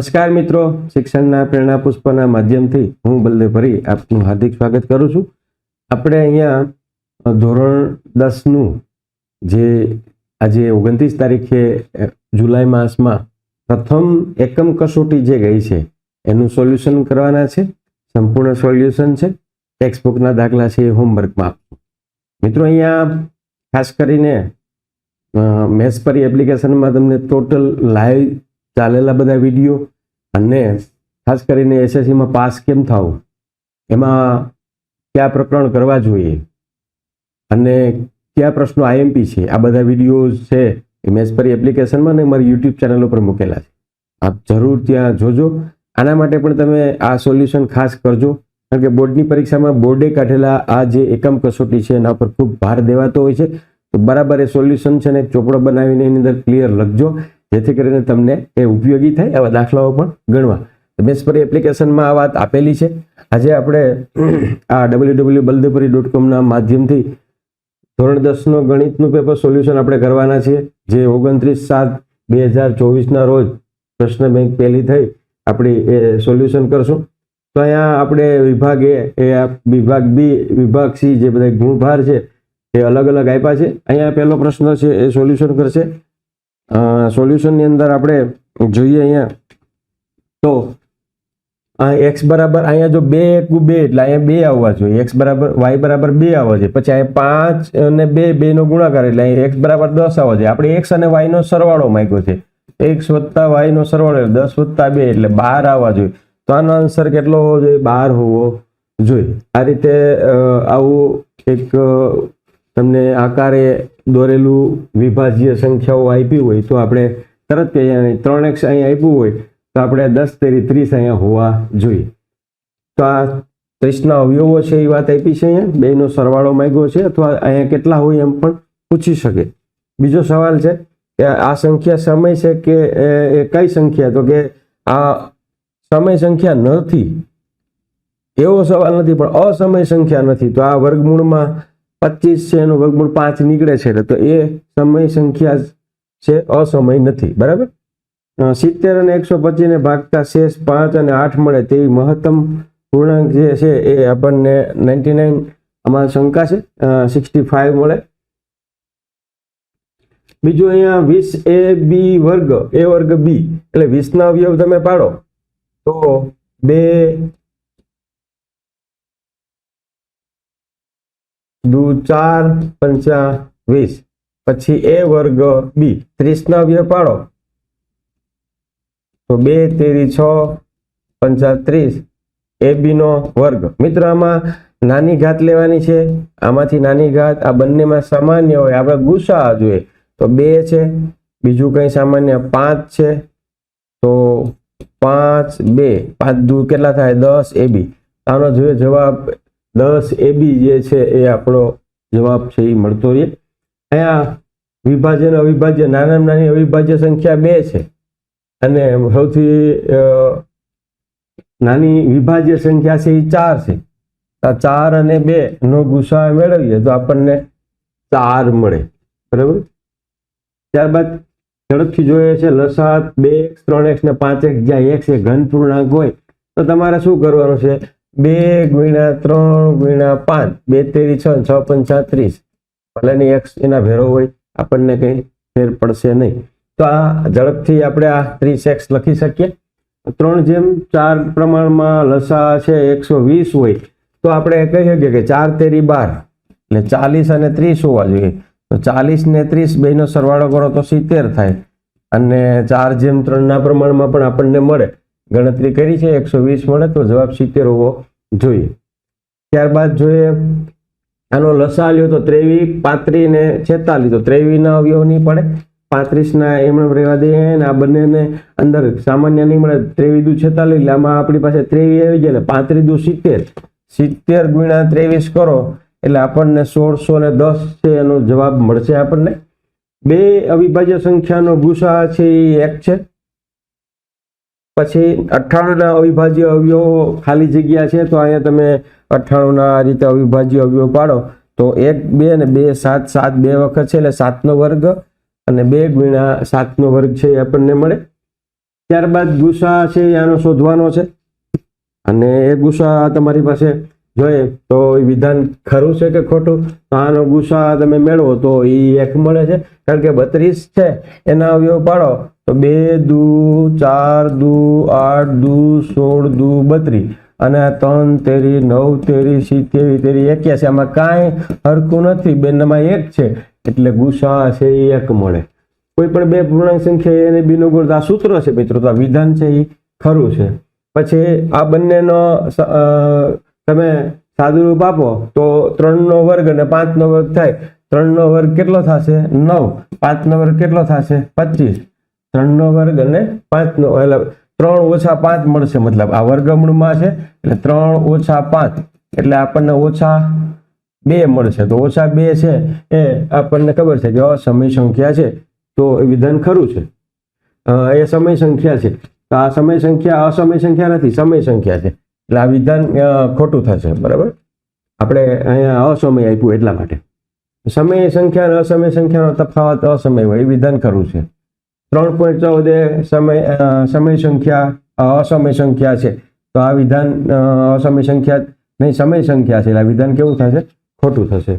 નમસ્કાર મિત્રો. શિક્ષણના પ્રેરણા પુષ્પના માધ્યમથી હું બલદેવ ભરી આપનું હાર્દિક સ્વાગત કરું છું. આપણે અહીંયા ધોરણ દસનું જે આજે ઓગણત્રીસ તારીખે જુલાઈ માસમાં પ્રથમ એકમ કસોટી જે ગઈ છે, એનું સોલ્યુશન કરવાના છે. સંપૂર્ણ સોલ્યુશન છે. ટેક્સ્ટબુકના દાખલા છે એ હોમવર્કમાં મિત્રો અહીંયા ખાસ કરીને મેથ્સ પરી એપ્લિકેશનમાં તમને ટોટલ લાઈવ ચાલેલા બધા વીડિયો અને ખાસ કરીને એસએસસીમાં પાસ કેમ થવું? એમાં કયા પ્રકરણ કરવા જોઈએ? અને કયા પ્રશ્નો આઈએમપી છે? આ બધા વિડીયોઝ છે એ મેસપરી પરી એપ્લિકેશનમાં અને મારી યુટ્યુબ ચેનલ ઉપર મૂકેલા છે. આપ જરૂર ત્યાં જોજો. આના માટે પણ તમે આ સોલ્યુશન ખાસ કરજો. કારણ કે બોર્ડની પરીક્ષામાં બોર્ડે કાઢેલા આ જે એકમ કસોટી છે એના પર ખૂબ ભાર દેવાતો હોય છે. તો બરાબર એ સોલ્યુશન છે ને ચોપડો બનાવીને એની અંદર ક્લિયર લખજો. જેથી કરીને તમને એ ઉપયોગી થાય આવા દાખલાઓ પણ ગણવા. મેસપરી પરી એપ્લિકેશનમાં આ વાત આપેલી છે. આજે આપણે આ ડબલ્યુ ડબલ્યુ બલદેપુરી ડોટ કોમના માધ્યમથી ધોરણ દસનો ગણિતનું પેપર સોલ્યુશન આપણે કરવાના છીએ. જે ઓગણત્રીસ સાત બે હજાર ચોવીસના રોજ પ્રશ્ન બેંક પહેલી થઈ આપણી એ સોલ્યુશન કરશું. તો અહીંયા આપણે વિભાગ એ એ વિભાગ બી, વિભાગ સી જે બધા ગુણભાર છે એ અલગ અલગ આપ્યા છે. અહીંયા પહેલો પ્રશ્ન છે એ સોલ્યુશન કરશે. સોલ્યુશનની અંદર આપણે જોઈએ અહીંયા. તો એક્સ બરાબર અહીંયા જો બે એક બે એટલે અહીંયા બે આવવા જોઈએ. એક્સ બરાબર વાય બરાબર બે આવવા જોઈએ. પછી અહીંયા પાંચ અને બે, બેનો ગુણાકાર એટલે અહીંયા એક્સ બરાબર દસ આવવા જોઈએ. આપણે એક્સ અને વાયનો સરવાળો માંગ્યો છે. એક્સ વત્તા વાયનો સરવાળો એટલે દસ વત્તા બે એટલે બાર આવવા જોઈએ. તો આનો આન્સર કેટલો હોવો જોઈએ? બાર હોવો જોઈએ. આ રીતે આવું એક તમને આકારે દોરેલું વિભાજ્ય સંખ્યાઓ આપી હોય તો આપણે તરત કહીએ અને ત્રણ એક્સ અહીંયા આપ્યું હોય તો આપણે દસ તેરી ત્રીસ અહીંયા હોવા જોઈએ. તો આ ત્રીસના અવયવો છે એ વાત આપી છે અહીંયા. બેનો સરવાળો માંગ્યો છે અથવા અહીંયા કેટલા હોય એમ પણ પૂછી શકે. બીજો સવાલ છે કે આ સંખ્યા સમય છે કે એ કઈ સંખ્યા? તો કે આ સમય સંખ્યા નથી. એવો સવાલ નથી પણ અસમય સંખ્યા નથી. તો આ વર્ગમૂળમાં પચીસ છે એનું વર્ગમૂળ પાંચ નીકળે છે એટલે તો એ સમય સંખ્યા છે, અસમય નથી. બરાબર? સિત્તેર અને એકસો પચીસને ભાગતા શેષ પાંચ અને આઠ મળે તેવી મહત્તમ પૂર્ણાંક જે છે એ આપણને નાઇન્ટી નાઇન આમાં શંકા છે. સિક્સટી ફાઈવ મળે. બીજું અહીંયા વીસ એ બી વર્ગ, એ વર્ગ બી. એટલે વીસના અવયવ તમે પાડો તો બે દુ ચાર પંચા વીસ. પછી એ વર્ગ બી. ત્રીસના અવયવ પાડો. તો બે, તેરી, છ, પંચા ત્રીસ. એ બી નો વર્ગ. મિત્રો, આમાં નાની ઘાત લેવાની છે. આમાંથી નાની ઘાત આ બંનેમાં સામાન્ય હોય. આપણે ગુસા જોઈએ. તો બે છે. બીજું કઈ સામાન્ય? પાંચ છે. તો પાંચ, બે. પાંચ દૂર કેટલા થાય? દસ એ બી. આનો જોઈએ જવાબ દસ એ બી જે છે એ આપણો જવાબ છે એ મળતો રહે. અહીંયા વિભાજન, અવિભાજ્ય નાનામાં નાની અવિભાજ્ય સંખ્યા બે છે. અને સૌથી નાની વિભાજ્ય સંખ્યા છે એ ચાર છે. આ ચાર અને બે નો ગુસા મેળવીએ તો આપણને ચાર મળે. બરાબર? ત્યારબાદ ઝડપથી જોઈએ છે લસાત બે એક્સ, ત્રણ એક્સ ને પાંચ એક્સ, જ્યાં એક્સ એ ઘન પૂર્ણાંક હોય, તો તમારે શું કરવાનું છે? બે ગુણ્યા ત્રણ ગુણ્યા પાંચ, બે તેરી છ છ પંચા ત્રીસ ભલે ની એક્સ એના ભેરો હોય, આપણને કંઈ ફેર પડશે નહીં. તો આ ઝડપથી આપણે આ ત્રીસ એક્સ લખી શકીએ. ત્રણ જેમ ચાર પ્રમાણમાં લસા છે, એકસો વીસ હોય, તો આપણે કહી શકીએ કે ચાર તેરી બાર. એટલે ચાલીસ અને ત્રીસ હોવા જોઈએ. તો ચાલીસ ને ત્રીસ બેનો સરવાળો કરો તો સિત્તેર થાય. અને ચાર જેમ ત્રણના પ્રમાણમાં પણ આપણને મળે. ગણતરી કરી છે, એકસો વીસ મળે તો જવાબ સિત્તેર હોવો જોઈએ. ત્યારબાદ જોઈએ આનો લસા લ્યો તો ત્રેવીસ, પાંત્રીસ ને છેતાલીસ, તો ત્રેવીસના અવયવ નહીં પડે. પાંત્રીસના એમણે રહેવા દે ને આ બંનેને અંદર સામાન્ય નહીં મળે. ત્રેવીસ દુ છેતાલીસ આમાં આપણી પાસે ત્રેવીસ આવી જાય ને પાંત્રીસ દુ સિત્તેર. સિત્તેર ગુણ્યા ત્રેવીસ કરો, એટલે આપણને સોળસો ને દસ છે એનો જવાબ મળશે આપણને. બે અવિભાજ્ય સંખ્યાનો ગુસા છે એ એક છે. પછી અઠ્ઠાણુંના અવિભાજ્ય અવયવો ખાલી જગ્યા છે, તો અહીંયા તમે અઠ્ઠાણુંના આ રીતે અવિભાજ્ય અવયવ પાડો, તો એક, બે ને બે, સાત સાત બે વખત છે એટલે સાતનો વર્ગ અને બે ગુણ્યા સાતનો વર્ગ છે એ આપણને મળે. ત્યારબાદ ગુસા છે આનો શોધવાનો છે. અને એ ગુસા તમારી પાસે જોઈએ તો એ વિધાન ખરું છે કે ખોટું? તો આનો ગુસા તમે મેળવો તો એ એક મળે છે. કારણ કે બત્રીસ છે, એના અવયવ પાડો તો બે દુ, ચાર દુ, આઠ દુ, સોળ દુ, બત્રીસ. અને ત્રણ તેરી, નવ તેરી સિત્તેરી તેરી એક્યાસી. આમાં કાંઈ હરખું નથી. બેનમાં એક છે. એટલે ગુસા છે એ એક મળે. કોઈ પણ બે પૂર્ણાંક સંખ્યા એને બીનો ગુણ આ સૂત્ર છે મિત્રો. તો વિધાન છે એ ખરું છે. પછી આ બંનેનો તમે સાદુરૂપ આપો તો ત્રણનો વર્ગ અને પાંચનો વર્ગ થાય. ત્રણનો વર્ગ કેટલો થશે? નવ. પાંચનો વર્ગ કેટલો થશે? પચીસ. ત્રણનો વર્ગ અને પાંચનો, એટલે ત્રણ ઓછા પાંચ મળશે મતલબ. આ વર્ગમૂળમાં છે, એટલે ત્રણ ઓછા પાંચ, એટલે આપણને ઓછા બે મળશે. તો ઓછા બે છે એ આપણને ખબર છે કે અસમય સંખ્યા છે. તો એ વિધાન ખરું છે. એ સમય સંખ્યા છે. તો આ સમય સંખ્યા અસમય સંખ્યા નથી, સમય સંખ્યા છે. એટલે આ વિધાન ખોટું થશે, બરાબર? આપણે અહીંયા અસમય આપ્યું એટલા માટે. સમય સંખ્યા અને અસમય સંખ્યાનો તફાવત અસમય હોય, એ વિધાન ખરું છે. ત્રણ પોઈન્ટ ચૌદ એ સમય સમય સંખ્યા અસમય સંખ્યા છે. તો આ વિધાન અસમય સંખ્યા, નહીં, સમય સંખ્યા છે. એટલે વિધાન કેવું થશે? ખોટું થશે.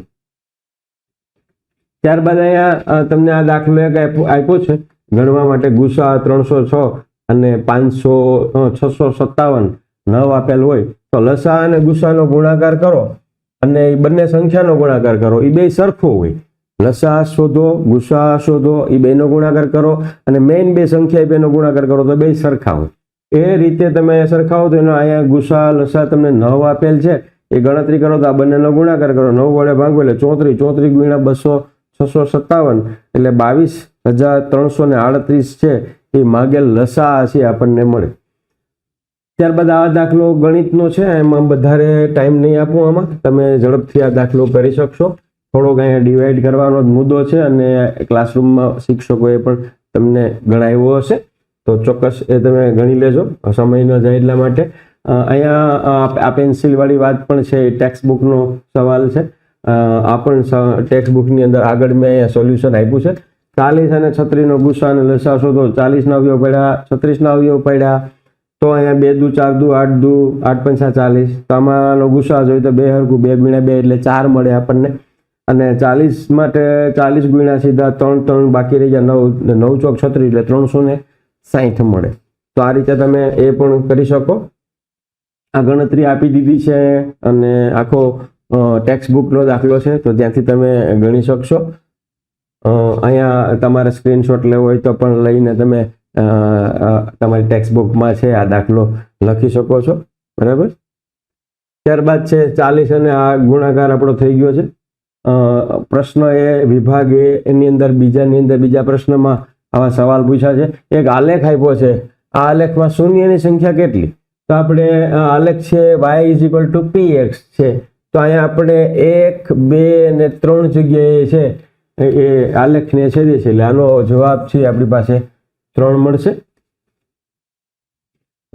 ત્યારબાદ અહીંયા તમને આ દાખલો એક આપ્યો છે. ગણવા માટે ગુસા ત્રણસો છ અને પાંચસો છસો સત્તાવન. નવ આપેલ હોય. તો લસા અને ગુસાનો ગુણાકાર કરો અને એ બંને સંખ્યાનો ગુણાકાર કરો. એ બે સરખો હોય. લસા શોધો ગુસા શોધો એ બેનો ગુણાકાર કરો અને મેઇન બે સંખ્યા બેનો ગુણાકાર કરો તો બે સરખા એ રીતે તમે સરખાવો તો એનો અહીંયા ગુસા, લસા તમને નવ આપેલ છે. એ ગણતરી કરો તો આ બંનેનો ગુણાકાર કરો. નવ વડે ભાગો એટલે ચોત્રીસ. ચોત્રીસ ગુણ્યા બસો, છસો સત્તાવન એટલે બાવીસ હજાર ત્રણસો ને આડત્રીસ છે. એ માગેલ લસા છે આપણને મળે. ત્યારબાદ આ દાખલો ગણિતનો છે. એમાં વધારે ટાઈમ નહીં આપું આમાં. તમે ઝડપથી આ દાખલો કરી શકશો. થોડોક અહીંયા ડિવાઈડ કરવાનો જ મુદ્દો છે અને ક્લાસરૂમમાં શિક્ષકોએ પણ તમને ગણાવ્યો હશે. તો ચોક્કસ એ તમે ગણી લેજો સમય ન જાય એટલા માટે. અહીંયા આ પેન્સિલવાળી વાત પણ છે, એ ટેક્સ્ટ બુકનો સવાલ છે. આ પણ ટેક્સ્ટ બુકની અંદર આગળ મેં અહીંયા સોલ્યુશન આપ્યું છે. ચાલીસ અને છત્રીસનો ગુસ્સા અને લસા શોધો ચાલીસના અવયવ પડ્યા, છત્રીસના અવયવ પડ્યા. તો અહીંયા બે દુ, ચાર દુ, આઠ દુ, આઠ પંચા ચાલીસ. તો આમાંનો ગુસ્સા જોઈએ તો બે હરકું બે ગુણ્યા બે એટલે ચાર મળે આપણને. અને ચાલીસ માટે ચાલીસ ગુણ્યા સીધા ત્રણ ત્રણ, બાકી રહી ગયા નવ નવ ચોક છત્રીસ, એટલે ત્રણસો ને સાહીઠ મળે. તો આ રીતે તમે એ પણ કરી શકો. આ ગણતરી આપી દીધી છે અને આખો ટેક્સ્ટ બુકનો દાખલો છે, તો ત્યાંથી તમે ગણી શકશો. અહીંયા તમારે સ્ક્રીનશોટ લેવો હોય તો પણ લઈને તમે તમારી ટેક્સ્ટ બુકમાં છે, આ દાખલો લખી શકો છો. બરાબર? ત્યારબાદ છે ચાલીસ અને આ ગુણાકાર આપણો થઈ ગયો છે. પ્રશ્ન એ, વિભાગે એની અંદર બીજાની અંદર બીજા પ્રશ્નમાં આવા સવાલ પૂછ્યા છે. એક આલેખ આપ્યો છે. આ આલેખમાં શૂન્યની સંખ્યા કેટલી? તો આપણે આલેખ છે y is equal to p x છે. તો અહીંયા આપણે એક, બે અને ત્રણ જગ્યાએ છે, એ- આલેખને છેદે છે. એટલે આનો જવાબ છે આપણી પાસે ત્રણ મળશે.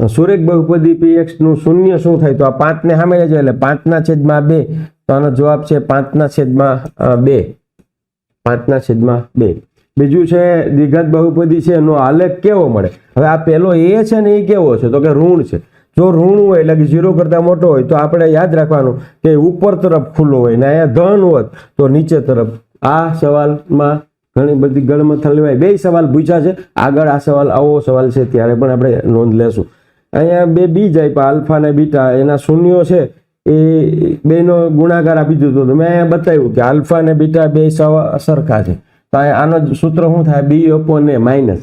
સુરેખ બહુપદી પી એક્સનું શૂન્ય શું થાય? તો આ પાંચને સામે લેજો એટલે પાંચના છેદમાં બે. તો આનો જવાબ છે પાંચના છેદમાં બે. પાંચના છેદમાં બે. બીજું છે દ્વિઘાત બહુપદી છે, એનો આલેખ કેવો મળે? હવે આ પહેલો એ છે ને એ કેવો છે? તો કે ઋણ છે. જો ઋણ હોય, એટલે કે ઝીરો કરતાં મોટો હોય, તો આપણે યાદ રાખવાનું કે ઉપર તરફ ખુલ્લો હોય ને અહીંયા ધન હોત, તો નીચે તરફ. આ સવાલમાં ઘણી બધી ગળમથલ લેવાય. બે સવાલ પૂછ્યા છે. આગળ આ સવાલ, આવો સવાલ છે, ત્યારે પણ આપણે નોંધ લેશું. અહીંયા બે બીજ આપ્યા. આલ્ફા અને બીટા, એના શૂન્યો છે. એ બેનો ગુણાકાર આપી દીધો તો મેં અહીંયા બતાવ્યું કે આલ્ફા અને બીટા બે સરખા છે. તો આનો સૂત્ર શું થાય? B upon a minus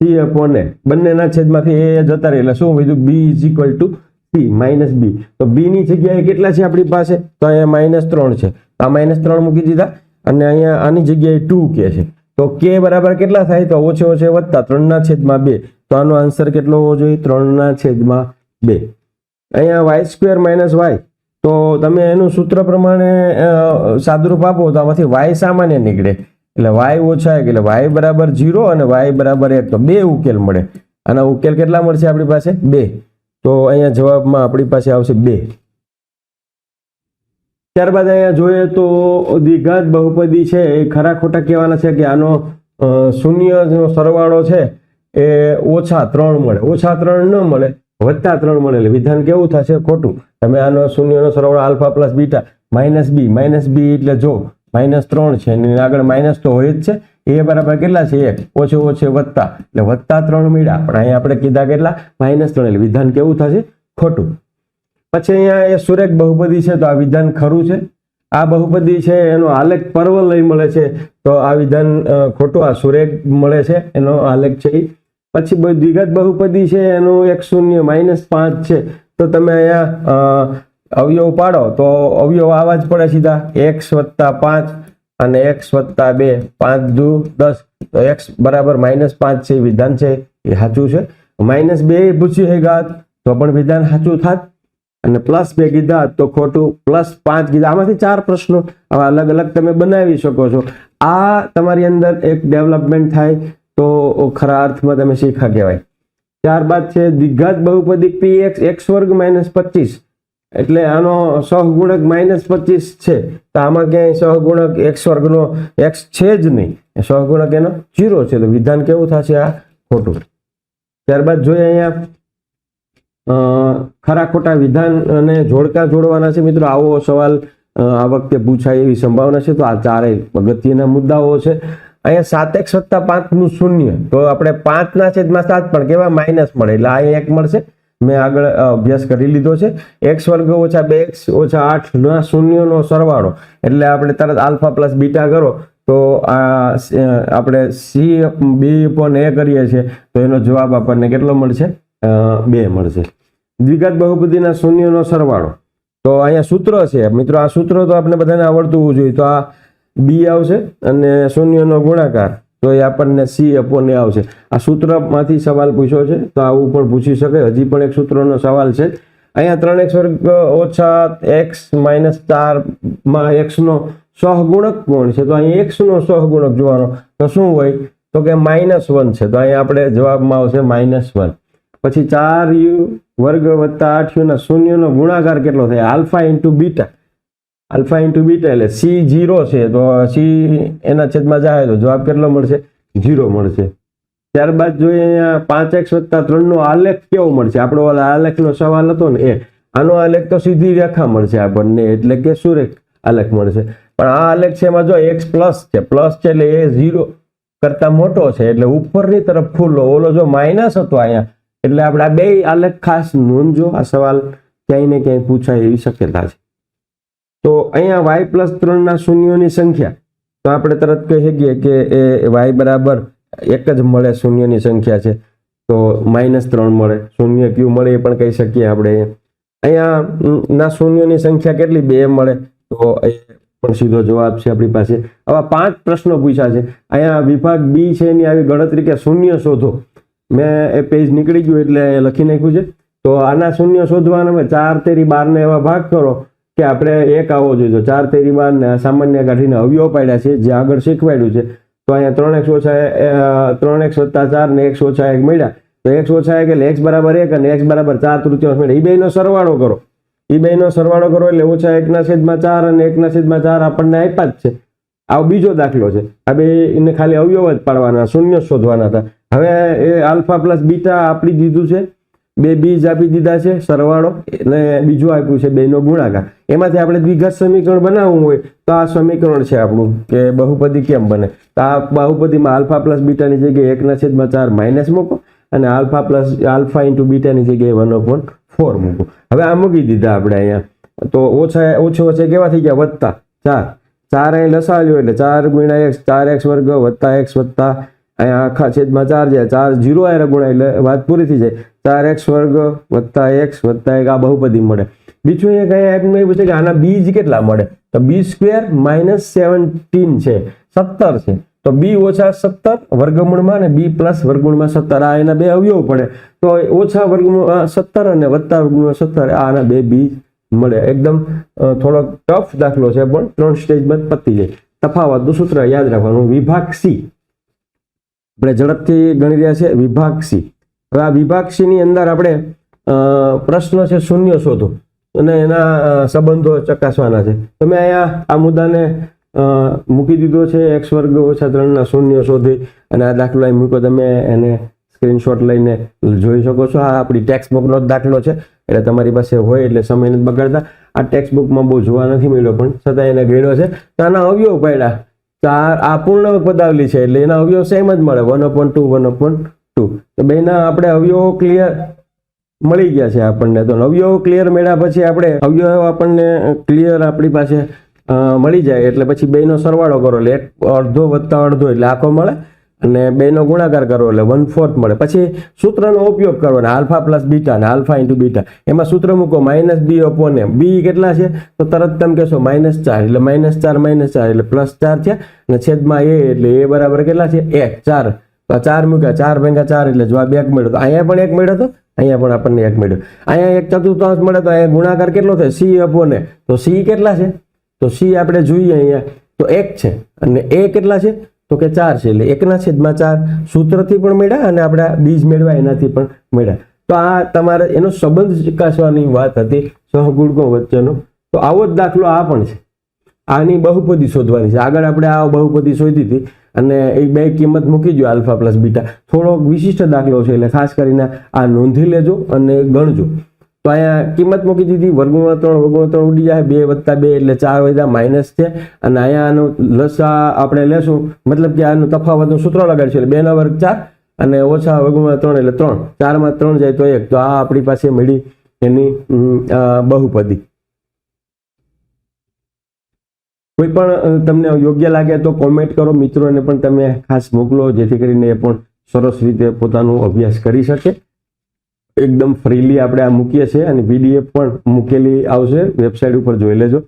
c upon a બંનેના છેદમાંથી એ જતા રહે. એટલે શું કીધું? B is equal to c minus b તો બીની જગ્યાએ કેટલા છે આપણી પાસે? તો અહીંયા માઇનસ ત્રણ છે. આ માઇનસ ત્રણ મૂકી દીધા. અને અહીંયા આની જગ્યાએ ટુ કે છે. તો કે બરાબર કેટલા થાય? તો ઓછે ઓછે વધતા ત્રણના છેદમાં બે. તો આનો આન્સર કેટલો હોવો જોઈએ? ત્રણના છેદમાં બે. અહીંયા વાય સ્ક્વેર માઇનસ વાય તો તમે એનું સૂત્ર પ્રમાણે સાદુરૂપ આપો તો આમાંથી વાય સામાન્ય નીકળે. એટલે વાય ઓછા એક, એટલે વાય બરાબર જીરો અને વાય બરાબર એક. તો બે ઉકેલ મળે. આના ઉકેલ કેટલા મળશે આપણી પાસે? બે. તો અહીંયા જવાબમાં આપણી પાસે આવશે બે. ત્યારબાદ અહીંયા જોઈએ તો દ્વિઘાત બહુપદી છે એ ખરા ખોટા કહેવાના છે કે આનો શૂન્ય શૂન્યનો સરવાળો છે એ ઓછા ત્રણ મળે. ઓછા ત્રણ ન મળે, વત્તા ત્રણ મળે. એટલે વિધાન કેવું થશે? ખોટું. તમે આનો શૂન્યનો સરવાળો alpha plus beta, minus b minus b એટલે જો, માઇનસ ત્રણ છે, એની આગળ માઇનસ તો હોય જ છે, એ બરાબર કેટલા છે એક? ઓછે ઓછે વત્તા. એટલે વત્તા ત્રણ મીડા પણ અહીંયા આપણે કીધા કેટલા? માઇનસ ત્રણ. એટલે વિધાન કેવું થશે? ખોટું. પછી અહીંયા એ સુરેખ બહુપદી છે, તો આ વિધાન ખરું છે? આ બહુપદી છે, એનો આલેખ પર્વ લઈ મળે છે, તો આ વિધાન ખોટું. આ સુરેખ મળે છે, એનો આલેખ છે. પછી દ્વિઘાત બહુપદી છે, એનું એક શૂન્ય, માઇનસ પાંચ છે. તો તમે અહીંયા અવયવ પાડો, તો અવયવ આવા જ પડે સીધા. એક્સ વત્તા પાંચ અને એક્સ વત્તા બે. પાંચ દુ દસ. તો એક્સ બરાબર માઇનસ પાંચ છે વિધાન છે, એ સાચું છે. માઇનસ બે પૂછ્યું છે ગાત તો પણ વિધાન સાચું થાત. અને પ્લસ બે કીધા, તો ખોટું. પ્લસ પાંચ કીધા. આમાંથી ચાર પ્રશ્નો આવા અલગ અલગ તમે બનાવી શકો છો. આ તમારી અંદર એક ડેવલપમેન્ટ થાય, તો ખરા અર્થમાં તમે શીખા કહેવાય. ત્યારબાદ છે દ્વિઘાત બહુપદી પી એક્સ એક્સ વર્ગ માઇનસ પચીસ. એટલે આનો સહગુણક માઇનસ પચીસ છે. તો આમાં ક્યાંય સહગુણક એક્સ વર્ગનો એક્સ છે જ નહીં. સહગુણક એનો જીરો છે. તો વિધાન કેવું થશે આ? ખોટું. ત્યારબાદ જોઈએ અહીંયા ખરા ખોટા વિધાન અને જોડકા જોડવાના છે. મિત્રો, આવો સવાલ આ વખતે પૂછાય એવી સંભાવના છે. તો આ ચારેય અગત્યના મુદ્દાઓ છે. અહીંયા સાત એક્સ વત્તા પાંચનું શૂન્ય. તો આપણે પાંચના છેદમાં સાત પણ કેવા? માઇનસ મળે. એટલે અહીંયા એક મળશે. મેં આગળ અભ્યાસ કરી લીધો છે. એક્સ વર્ગ ઓછા બે એક્સ ઓછા આઠ ના શૂન્યનો સરવાળો. એટલે આપણે તરત આલ્ફા પ્લસ બીટા કરો. તો આ આપણે સી બી પણ એ કરીએ છીએ. તો એનો જવાબ આપણને કેટલો મળશે? બે મળશે. દ્વિઘાત બહુપદીના શૂન્યનો સરવાળો. તો અહીંયા સૂત્ર છે. મિત્રો, આ સૂત્ર તો આપણે બધાને આવડતું હોવું જોઈએ. તો આ બી આવશે અને શૂન્યનો ગુણાકાર, તો એ આપણને સી અપોન આવશે. આ સૂત્રમાંથી સવાલ પૂછ્યો છે, તો આવું પણ પૂછી શકે હજી પણ એક સૂત્રનો સવાલ છે. અહીંયા ત્રણ એક્સ વર્ગ ઓછા એક્સ માઇનસ ચારમાં એક્સનો સહગુણક કોણ છે? તો અહીં એક્સનો સહગુણક જોવાનો. તો શું હોય? તો કે માઇનસ વન છે. તો અહીંયા આપણે જવાબમાં આવશે માઇનસ વન. પછી ચાર યુ વર્ગ વત્તા આઠ યુના શૂન્યનો ગુણાકાર કેટલો થાય? Alpha into beta. Alpha into beta એટલે સી જીરો છે, તો સી એના છેદમાં જાય તો જવાબ કેટલો મળશે? જીરો મળશે. ત્યારબાદ જોઈએ અહીંયા પાંચ એક્સ વત્તા ત્રણનો આલેખ કેવો મળશે? આપણો ઓલા આલેખનો સવાલ હતો ને એ. આનો આલેખ તો સીધી રેખા મળશે આપણને, એટલે કે સુરેખ આલેખ મળશે. પણ આ આલેખ છે એમાં જો એક્સ પ્લસ છે પ્લસ છે એટલે એ ઝીરો કરતાં મોટો છે, એટલે ઉપરની તરફ ફૂલો. ઓલો જો માઇનસ હતો અહીંયા, એટલે આપણે આ બે આલેખ ખાસ નોંધજો. આ સવાલ ક્યાંય ને ક્યાંય પૂછાય એવી શક્યતા છે. તો અહીંયા વાય પ્લસ ત્રણના શૂન્યોની સંખ્યા. તો આપણે તરત કહી શકીએ કે એ વાય બરાબર એક જ મળે શૂન્યની સંખ્યા છે. તો માઇનસ ત્રણ મળે. શૂન્ય ક્યુ મળે એ પણ કહી શકીએ આપણે. અહીંયા ના શૂન્યની સંખ્યા કેટલી? બે મળે. તો એ પણ સીધો જવાબ છે આપણી પાસે. આવા પાંચ પ્રશ્નો પૂછ્યા છે. અહીંયા વિભાગ બી છે એની આવી ગણતરી કે શૂન્ય શોધો. મેં એ પેજ નીકળી ગયું એટલે લખી નાખ્યું છે. તો આના શૂન્ય શોધવાના ચાર તેરી બારને એવા ભાગ કરો. કે આપણે એક આવવો જોઈએ. ચાર તેરી બાર સામાન્ય કાઢીને અવયવ પાડ્યા છે, જે આગળ શીખવાડ્યું છે, તો અહીંયા ત્રણ એક્સ ઓછા ત્રણ એક્સ વત્તા ચાર ને એક્સ ઓછા એક મળ્યા. તો એક્સ ઓછા એક એટલે એક્સ બરાબર એક અને એક્સ બરાબર ચાર તૃતીયાંશ મળ્યા. એ બેનો સરવાળો કરો. એ બેનો સરવાળો કરો એટલે ઓછા એકના છેદમાં ચાર અને એકના છેદમાં ચાર આપણને આપ્યા જ છે. આવો બીજો દાખલો છે. આ બે એને ખાલી અવયવ જ પાડવાના, શૂન્ય શોધવાના હતા. હવે એ આલ્ફા પ્લસ બીટા આપી દીધું છે. બે બીજ આપી દીધા છે, સરવાળો અને બીજું આપ્યું છે બેનો ગુણાકાર. એમાંથી આપણે દ્વિઘાત સમીકરણ બનાવવું હોય તો આ સમીકરણ છે આપણું કે બહુપદી કેમ બને? તો આ બહુપદીમાં આલ્ફા પ્લસ બીટાની જગ્યાએ એકના છેદમાં ચાર માઇનસ મૂકો અને આલ્ફા પ્લસ આલ્ફા ઇન્ટુ બીટાની જગ્યાએ વન ઓપોન ફોર મૂકો. હવે આ મૂકી દીધા આપણે અહીંયા. તો ઓછા ઓછે ઓછે કેવા થઈ ગયા? વત્તા ચાર. ચાર અહીં લસાવ્યો એટલે ચાર ગુણ્યા એક્સ, ચાર એક્સ વર્ગ વત્તા એક્સ વત્તા. અહીંયા આખા છેદમાં ચાર જાય ચાર જીરો આયરા ગુણાય એટલે વાત પૂરી થઈ જાય. ચાર એક્સ વર્ગ વત્તા એક્સ વત્તા એક, આ બહુપદી મળે. બીજું એ કઈ એમ એવું છે કે આના બીજ કેટલા મળે? તો બી સ્ક્વેર માઇનસ સેવન્ટીન છે, સત્તર છે. તો બી ઓછા સત્તર વર્ગમૂળમાં અને બી પ્લસ વર્ગમૂળમાં સત્તર, આ એના બે અવયવ પડે. તો ઓછા વર્ગમૂળ સત્તર અને વત્તા વર્ગમૂળ સત્તર આના બે બી મળે. એકદમ થોડો ટફ દાખલો છે, પણ ત્રણ સ્ટેજમાં પતી જાય. તફાવતનું સૂત્ર યાદ રાખવાનું, વિભાગ સી. આપણે ઝડપથી ગણી રહ્યા છે વિભાગ સી. હવે આ વિભાગ અંદર આપણે પ્રશ્ન છે શૂન્ય શોધો અને એના સંબંધો ચકાસવાના છે. તમે અહીંયા આ મુદ્દાને મૂકી દીધો છે, એક્સ વર્ગ ઓછા ત્રણના શૂન્ય શોધી અને આ દાખલો અહીં મૂકો તમે એને સ્ક્રીનશોટ લઈને જોઈ શકો છો. આ આપણી ટેક્સ્ટ બુકનો જ દાખલો છે. એટલે તમારી પાસે હોય એટલે સમય નથી બગાડતા. આ ટેક્સ્ટ બુકમાં બહુ જોવા નથી મળ્યો પણ છતાં એને ગણ્યો છે. તો આના અવયવ પડ્યા. ચાર આ પૂર્ણ પદાવલી છે એટલે એના અવયવ સેમ જ મળે. One upon two one upon two તો બેના આપણે અવયવો ક્લિયર મળી ગયા છે આપણને. તો અવયવ ક્લિયર મળ્યા પછી આપણે અવયવ આપણને ક્લિયર આપણી પાસે મળી જાય. એટલે પછી બેનો સરવાળો કરો. એટલે એક અડધો વત્તા અડધો એટલે આખો મળે અને બેનો ગુણાકાર કરો એટલે વન ફોર્થ મળે. પછી સૂત્રનો ઉપયોગ કરો ને આલ્ફા પ્લસ બીટા ને આલ્ફા ઇન્ટુ બીટા. એમાં સૂત્ર મૂકો માઇનસ બી અપોન એમ બી કેટલા છે? તો તરત તમે કહેશો માઇનસ ચાર. એટલે માઇનસ ચાર માઇનસ ચાર. એટલે પ્લસ ચાર છે અને છેદમાં એ એટલે એ બરાબર કેટલા છે? એક. ચાર. તો ચાર મૂક્યા, ચાર ભેગા ચાર એટલે જવાબ એક મળ્યો તો અહીંયા પણ એક મળ્યો તો અહીંયા પણ આપણને એક મળ્યો અહીંયા એક ચતુર્થાંશ મળે તો અહીંયા ગુણાકાર કેટલો થાય? સી અપોને તો સી કેટલા છે? તો સી આપણે જોઈએ અહીંયા. તો એક છે. અને એ કેટલા છે? તો કે ચાર છે. એટલે એકના છેદમાં ચાર સૂત્રથી પણ મળ્યા અને આપણે બીજ મેળવ્યા એનાથી પણ મળ્યા. તો આ તમારે એનો સંબંધ ચકાસવાની વાત હતી સહગુણકો વચ્ચેનો. તો આવો જ દાખલો આ પણ છે. આની બહુપદી શોધવાની છે. આગળ આપણે આ બહુપદી શોધી હતી. અને એ બે કિંમત મૂકી જો આલ્ફા પ્લસ બીટા. થોડોક વિશિષ્ટ દાખલો છે એટલે ખાસ કરીને આ નોંધી લેજો અને ગણજો. તો અહીંયા કિંમત મૂકી દીધી, વર્ગમૂળ ત્રણ વર્ગમૂળ ત્રણ ઉડી જાય, બે વત્તા બે એટલે ચાર વધ્યા, માઇનસ છે. અને અહીંયા આનો લસા આપણે લેશું, મતલબ કે આનું તફાવતનું સૂત્ર લગાડશું, એટલે બે ના વર્ગ ચાર અને ઓછા વર્ગમૂળ ત્રણ એટલે ત્રણ. ચારમાં ત્રણ જાય તો એક. તો આ આપણી પાસે મળી એની બહુપદી. કોઈ પણ તમને યોગ્ય લાગે તો કોમેન્ટ કરો. મિત્રોને પણ તમે ખાસ મોકલો, જેથી કરીને એ પણ સરસ રીતે પોતાનો અભ્યાસ કરી શકે. એકદમ ફ્રીલી આપણે આ મૂકીએ છીએ અને પીડીએફ પણ મૂકેલી આવશે. વેબસાઇટ ઉપર જોઈ લેજો.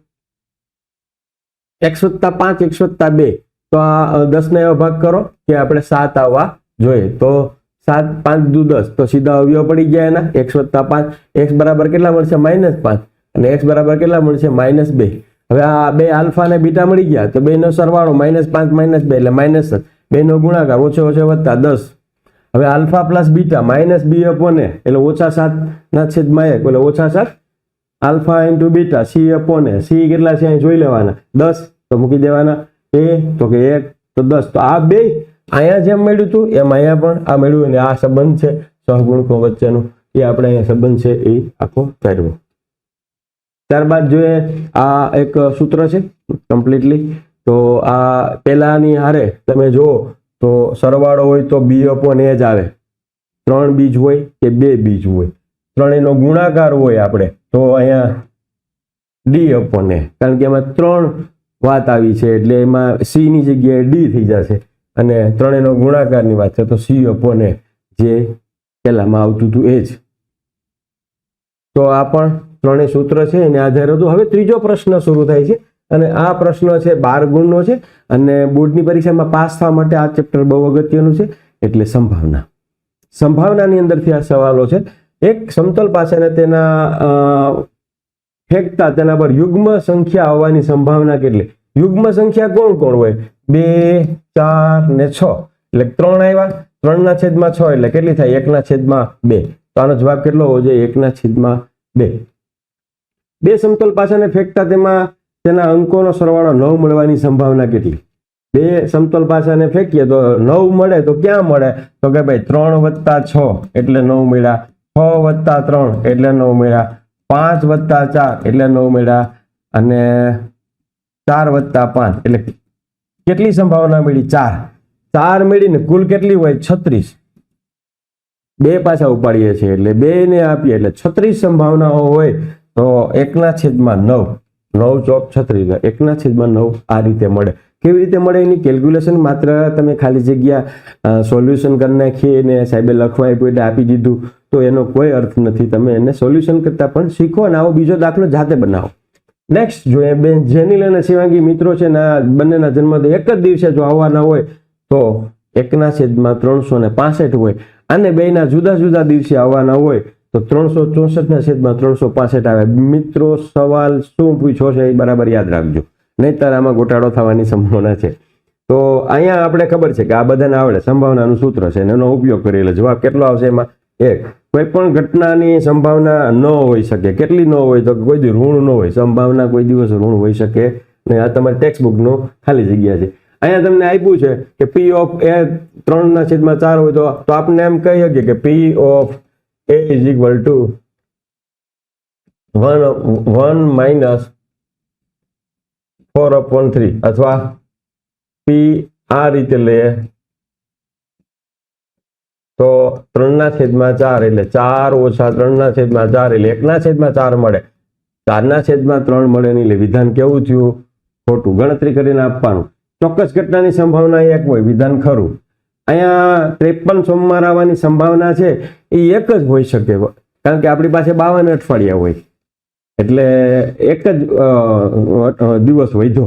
એક્સ પાંચ એક્સ બે. તો આ દસને એવો ભાગ કરો કે આપણે સાત આવવા જોઈએ. તો સાત, પાંચ દુ દસ. તો સીધા અવયવ પડી ગયા એના. એક્સ વત્તા પાંચ. એક્સ બરાબર કેટલા મળશે? માઇનસ પાંચ. અને એક્સ બરાબર કેટલા મળશે? માઇનસ બે. હવે આ બે આલ્ફા અને બીટા મળી ગયા, તો બેનો સરવાળો માઇનસ પાંચ માઇનસ બે, એટલે માઇનસ બેનો ગુણાકાર ઓછો ઓછો વધતા દસ. હવે alpha plus beta minus b upon a એટલે ઓછા સાત ના છેદમાં એક, એટલે ઓછા સાત. Alpha into beta, c upon a c કેટલા છે અહીં જોઈ લેવાના, દસ. તો મૂકી દેવાના, એ, તો કે એક, તો દસ. તો આ બે અહીંયા જેમ મળ્યું હતું એમ અહીંયા પણ આ મળ્યું, અને આ સંબંધ છે, સહગુણકો વચ્ચેનો. એ આપણે અહીંયા સંબંધ છે, એ આખો કર્યો. ત્યારબાદ જોઈએ આ એક સૂત્ર છે કમ્પ્લીટલી તો આ પેલાની હારે તમે જુઓ, તો સરવાળો હોય તો બી અપોન એ જ આવે. ત્રણ બીજ હોય કે બે બીજ હોય. ત્રણેયનો ગુણાકાર હોય આપણે, તો અહીંયા ડી અપોન એ કારણ કે એમાં ત્રણ વાત આવી છે, એટલે એમાં સીની જગ્યાએ ડી થઈ જશે. અને ત્રણેયનો ગુણાકારની વાત છે, તો સી અપોન એ જે પહેલાંમાં આવતું હતું એ જ. તો આ પણ ત્રણેય સૂત્ર છે, એને આધારે હતું હવે ત્રીજો પ્રશ્ન શરૂ થાય છે. અને આ પ્રશ્ન છે બાર ગુણનો છે અને બોર્ડની પરીક્ષામાં પાસ થવા માટે આ ચેપ્ટર બહુ અગત્યનું છે, એટલે સંભાવના. સંભાવનાની અંદરથી આ સવાલો છે. એક સમતલ પાસાને તેના ફેંકતા તેના પર યુગ્મ સંખ્યા આવવાની સંભાવના કેટલી? યુગ્મ સંખ્યા કોણ કોણ હોય? બે, ચાર ને છ. એટલે ત્રણ આવ્યા ત્રણના છેદમાં છ એટલે કેટલી થાય? એકના છેદમાં બે. તો આનો જવાબ કેટલો હોવો જોઈએ? એકના છેદમાં બે. બે સમતોલ પાસાને ફેંકતા તેમાં તેના અંકોનો સરવાળો નવ મળવાની સંભાવના કેટલી? બે સમતોલ પાસાને ફેંકીએ તો નવ મળે, તો ક્યાં મળે? તો કે ભાઈ ત્રણ વત્તા છ એટલે નવ મળ્યા. છ વત્તા ત્રણ એટલે નવ મળ્યા. પાંચ વત્તા ચાર એટલે નવ મળ્યા. અને ચાર વત્તા પાંચ એટલે કેટલી સંભાવના મળી? ચાર. ચાર મેળીને કુલ કેટલી હોય? છત્રીસ. બે પાછા ઉપાડીએ છીએ એટલે બે ને આપીએ એટલે છત્રીસ સંભાવનાઓ હોય તો એકના છેદમાં નવ નવ ચોક છત્રીસ એકના છેદમાં નવ આ રીતે મળે. કેવી રીતે મળે એની કેલ્ક્યુલેશન માત્ર તમે ખાલી જગ્યા સોલ્યુશન કરી નાખીએ ને સાહેબે લખવા આપ્યું એટલે આપી દીધું, તો એનો કોઈ અર્થ નથી. તમે એને સોલ્યુશન કરતા પણ શીખો અને આવો બીજો દાખલો જાતે બનાવો. નેક્સ્ટ જોઈએ બેન જેનિલ અને શિવાંગી મિત્રો છે ને બંનેના જન્મ એક જ દિવસે જો આવવાના હોય, તો એકના છેદમાં ત્રણસો ને પાસઠ હોય. અને બેના જુદા જુદા દિવસે આવવાના હોય તો ત્રણસો ચોસઠના છેદમાં ત્રણસો પાસઠ આવે. મિત્રો, સવાલ શું પૂછ્યો છે એ બરાબર યાદ રાખજો. નહીતર આમાં ગોટાળો થવાની સંભાવના છે. તો અહીંયા આપણે ખબર છે કે આ બધાને આવડે. સંભાવનાનું સૂત્ર છે એનો ઉપયોગ કરી એટલે જવાબ કેટલો આવશે એમાં? એક. કોઈ પણ ઘટનાની સંભાવના ન હોઈ શકે. કેટલી ન હોય તો કોઈ દી ઋણ ન હોય. સંભાવના કોઈ દિવસ ઋણ હોઈ શકે. ને આ તમારી ટેક્સ્ટ બુકનો ખાલી જગ્યા છે. અહીંયા તમને આપ્યું છે કે પી ઓફ એ ત્રણના છેદમાં ચાર હોય તો આપણે એમ કહી શકીએ કે p of a is equal to one one minus four upon three અથવા p આ રીતે લઈએ તો ત્રણના છેદમાં ચાર એટલે ચાર ઓછા ત્રણના છેદમાં 4 એટલે એકના છેદમાં 4 મળે. ચારના છેદમાં ત્રણ મળે નહીં એટલે વિધાન કેવું થયું? ખોટું ગણતરી કરીને આપવાનું. ચોક્કસ ઘટનાની સંભાવના એક હોય, વિધાન ખરું. અહીંયા ત્રેપન સોમવાર આવવાની સંભાવના છે. એ એક જ હોઈ શકે. કારણ કે આપણી પાસે બાવન અઠવાડિયા હોય. એટલે એક જ દિવસ વધ્યો.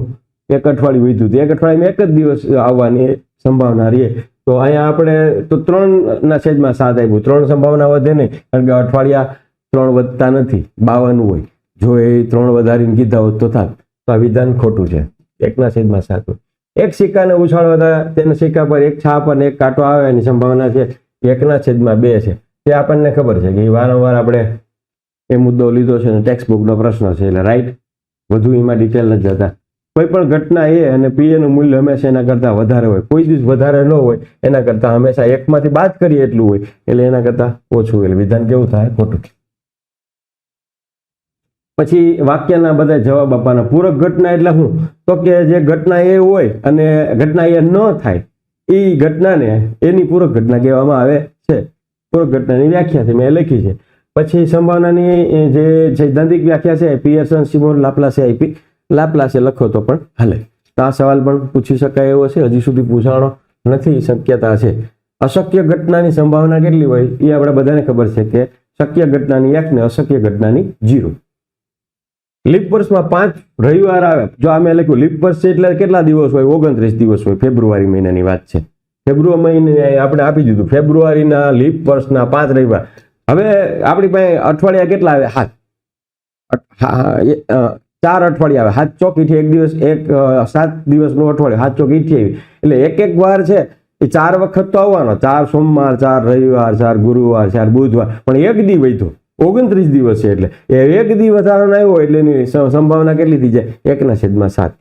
એક અઠવાડિયું વધ્યું તો એક અઠવાડિયામાં એક જ દિવસ આવવાની સંભાવના રહે. તો અહીંયા આપણે, તો ત્રણના છેદમાં સાત આપ્યું. ત્રણ સંભાવના વધે નહીં. કારણ કે અઠવાડિયા ત્રણ વધતા નથી. બાવન હોય. જો એ ત્રણ વધારીને કીધા હોત તો થાત. તો આ વિધાન ખોટું છે. એકના છેદમાં સાત એક સિક્કાને ઉછાળવા તેના સિક્કા પર એક છાપ અને એક કાંટો આવે એની સંભાવના છે. એકના છેદમાં બે છે. તે આપણને ખબર છે કે એ વારંવાર આપણે એ મુદ્દો લીધો છે અને બુકનો પ્રશ્ન છે એટલે રાઈટ વધુ એમાં ડિટેલ નથી જતા. કોઈ પણ ઘટના એ અને પીએનું મૂલ્ય હંમેશા એના કરતાં વધારે હોય. કોઈ દિવસ વધારે ન હોય, એના કરતાં હંમેશા એકમાંથી બાદ કરીએ એટલું હોય, એટલે એના કરતાં ઓછું એટલે વિધાન કેવું થાય? ખોટું પછી વાક્યના બધા જવાબ આપવાના. પૂરક ઘટના એટલે શું? તો કે જે ઘટના એ હોય અને ઘટના એ ન થાય એ ઘટનાને એની પૂરક ઘટના કહેવામાં આવે છે. ઘટનાની વ્યાખ્યા છે, મેં લખી છે. પછી સંભાવનાની જે સૈદ્ધાંતિક વ્યાખ્યા છે, પિયર્સન સિમોન લાપ્લાસે આપી લાપ્લાસે લખો તો પણ હાલે. તો આ સવાલ પણ પૂછી શકાય એવો છે, હજી સુધી પૂછાણો નથી, શક્યતા છે. અશક્ય ઘટનાની સંભાવના કેટલી હોય, એ આપણે બધાને ખબર છે કે શક્ય ઘટનાની એક ને અશક્ય ઘટનાની જીરો. લીપ વર્ષમાં પાંચ રવિવાર આવે. જો આ મેં લખ્યું, લીપ વર્ષ એટલે કેટલા દિવસ હોય? ઓગણત્રીસ દિવસ હોય, ફેબ્રુઆરી મહિનાની વાત છે. ફેબ્રુઆરી મહિને આપણે આપી દીધું. ફેબ્રુઆરીના લીપ વર્ષના પાંચ રવિવાર. હવે આપણી પાસે અઠવાડિયા કેટલા આવે? હાથ ચાર અઠવાડિયા આવે. હાથ ચોક ઈઠી એક દિવસ, એક સાત દિવસનું અઠવાડિયું. હાથ ચોક ઈઠી આવી. એટલે એક એક વાર છે, એ ચાર વખત તો આવવાનો. ચાર સોમવાર, ચાર રવિવાર, ચાર ગુરુવાર, ચાર બુધવાર. પણ એક દી વૈધો. ઓગણત્રીસ દિવસ છે એટલે. એ એક દી વધારાનો આવ્યો એટલે એની સંભાવના કેટલી થઈ જાય? એકના છેદમાં સાત.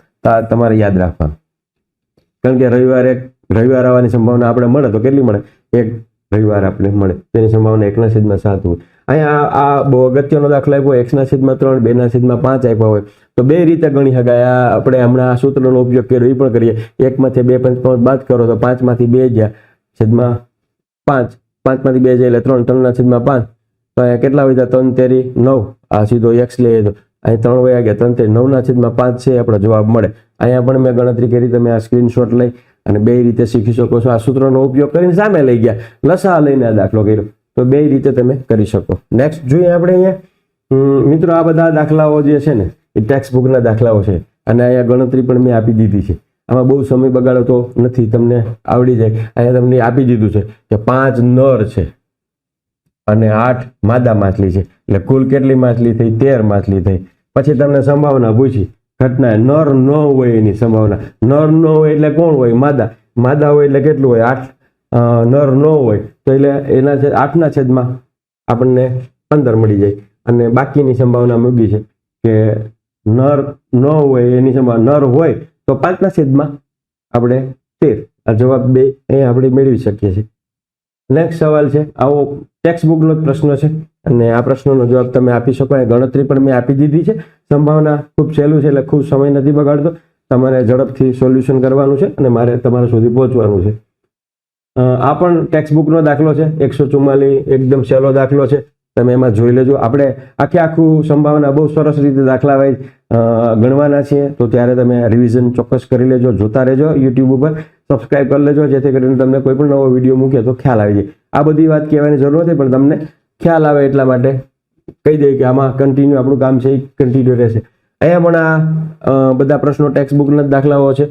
તમારે યાદ રાખવાનું. કારણ કે રવિવારે રવિવાર આવવાની સંભાવના આપણે મળે તો કેટલી મળે? એક રવિવાર આપણે મળે. તેની સંભાવના એકના છેદમાં સાત હોય. અહીંયા આ બહુ અગત્યનો દાખલો આપ્યો એક્સના છેદમાં ત્રણ, બેના છેદમાં પાંચ આપ્યા હોય. તો બે રીતે ગણી શકાય. આ આપણે હમણાં આ સૂત્રનો ઉપયોગ કર્યો એ પણ કરીએ. એકમાંથી બે પાંચ પાંચ બાદ કરો તો પાંચમાંથી બે ગયા છેદમાં પાંચ. પાંચમાંથી બે જાય એટલે ત્રણ. ત્રણના છેદમાં પાંચ. તો અહીંયા કેટલા વધ્યા? ત્રણ, તેરી, નવ. આ સીધો એક્સ લઈએ તો અહીં ત્રણ વયા ગયા. ત્રણ, તેરી, નવના છેદમાં પાંચ છે. આપણો જવાબ મળે. અહીંયા પણ મેં ગણતરી કરી. તમે આ સ્ક્રીનશોટ લઈ અને બે રીતે શીખી શકો છો. આ સૂત્રનો ઉપયોગ કરીને સામે લઈ ગયા. લસા લઈને આ દાખલો કર્યો. તો બે રીતે તમે કરી શકો. નેક્સ્ટ જોઈએ આપણે અહીંયા. મિત્રો, આ બધા દાખલાઓ જે છે ને, એ ટેક્સ્ટ બુકના દાખલાઓ છે. અને અહીંયા ગણતરી પણ મેં આપી દીધી છે. આમાં બહુ સમય બગાડતો નથી. તમને આવડી જાય. અહીંયા તમને આપી દીધું છે કે પાંચ નર છે અને આઠ માદા માછલી છે. એટલે કુલ કેટલી માછલી થઈ? તેર માછલી થઈ. પછી તમને સંભાવના પૂછી. ઘટના નર ન હોય એની સંભાવના. નર ન હોય એટલે કોણ હોય? માદા. માદા હોય એટલે કેટલું હોય? આઠ. નર ન હોય તો એટલે એના છે આઠના છેદમાં આપણને પંદર મળી જાય. અને બાકીની સંભાવના મૂકી છે કે નર ન હોય, એની સંભાવના. નર હોય તો પાંચના છેદમાં આપણે તેર. આ જવાબ બે અહીંયા આપણે મેળવી શકીએ છીએ. નેક્સ્ટ સવાલ છે. આવો ટેક્સ્ટ બુકનો જ પ્રશ્ન છે. અને આ પ્રશ્નનો જવાબ તમે આપી શકો. એ ગણતરી પણ મેં આપી દીધી છે. સંભાવના ખૂબ સહેલું છે એટલે ખૂબ સમય નથી બગાડતો. તમારે ઝડપથી સોલ્યુશન કરવાનું છે અને મારે તમારા સુધી પહોંચવાનું છે. આ પણ ટેક્સ્ટ બુકનો દાખલો છે. એકસો ચુમ્માલીસ એકદમ સહેલો દાખલો છે. તમે એમાં જોઈ લેજો. આપણે આખે આખું સંભાવના બહુ સરસ રીતે દાખલા વાઇઝ ગણવાના છીએ તો ત્યારે તમે રિવિઝન ચોક્કસ કરી લેજો, જોતા રહેજો યુટ્યુબ ઉપર સબસ્ક્રાઇબ કરી લેજો, જેથી કરીને તમને કોઈ પણ નવો વીડિયો મૂકે તો ખ્યાલ આવી જાય. આ બધી વાત કહેવાની જરૂર નથી, પણ તમને ખ્યાલ આવે એટલા માટે કહી દઈએ કે આમાં કન્ટિન્યુ આપણું કામ છે, એ કન્ટિન્યુ રહેશે. અહીંયા પણ આ બધા પ્રશ્નો ટેક્સ્ટ બુકના જ દાખલાઓ છે,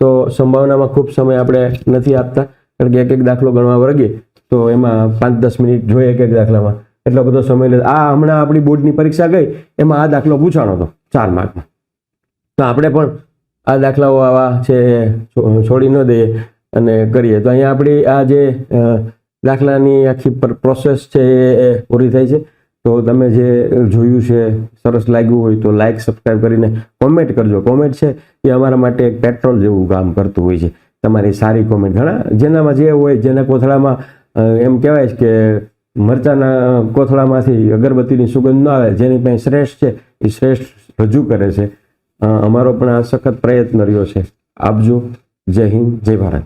તો સંભાવનામાં ખૂબ સમય આપણે નથી આપતા, કારણ કે એક એક દાખલો ગણવા વર્ગીએ તો એમાં પાંચ દસ મિનિટ જોઈએ એક એક દાખલામાં. એટલો બધો સમય લે આ હમણાં આપણી બોર્ડની પરીક્ષા ગઈ, એમાં આ દાખલો પૂછાણો હતો. ચાર માર્કમાં તો આપણે પણ આ દાખલાઓ આવા છે છોડી ન દઈએ અને કરીએ. તો અહીંયા આપણી આ જે દાખલાની આખી પ્રોસેસ છે એ પૂરી થઈ છે. તો તમે જે જોયું છે, સરસ લાગ્યું હોય તો લાઇક સબસ્ક્રાઈબ કરીને કોમેન્ટ કરજો. કોમેન્ટ છે એ અમારા માટે એક પેટ્રોલ જેવું કામ કરતું હોય છે. તમારી સારી કોમેન્ટ ઘણા જેનામાં જે હોય, જેના કોથળામાં એમ કહેવાય કે મરચાના કોથળામાંથી અગરબત્તીની સુગંધ ન આવે, જેની પાસે શ્રેષ્ઠ છે, એ શ્રેષ્ઠ રજૂ કરે છે. અમારો પણ આ સખત પ્રયત્ન રહ્યો છે. આપજો. જય હિન્દ, જય ભારત.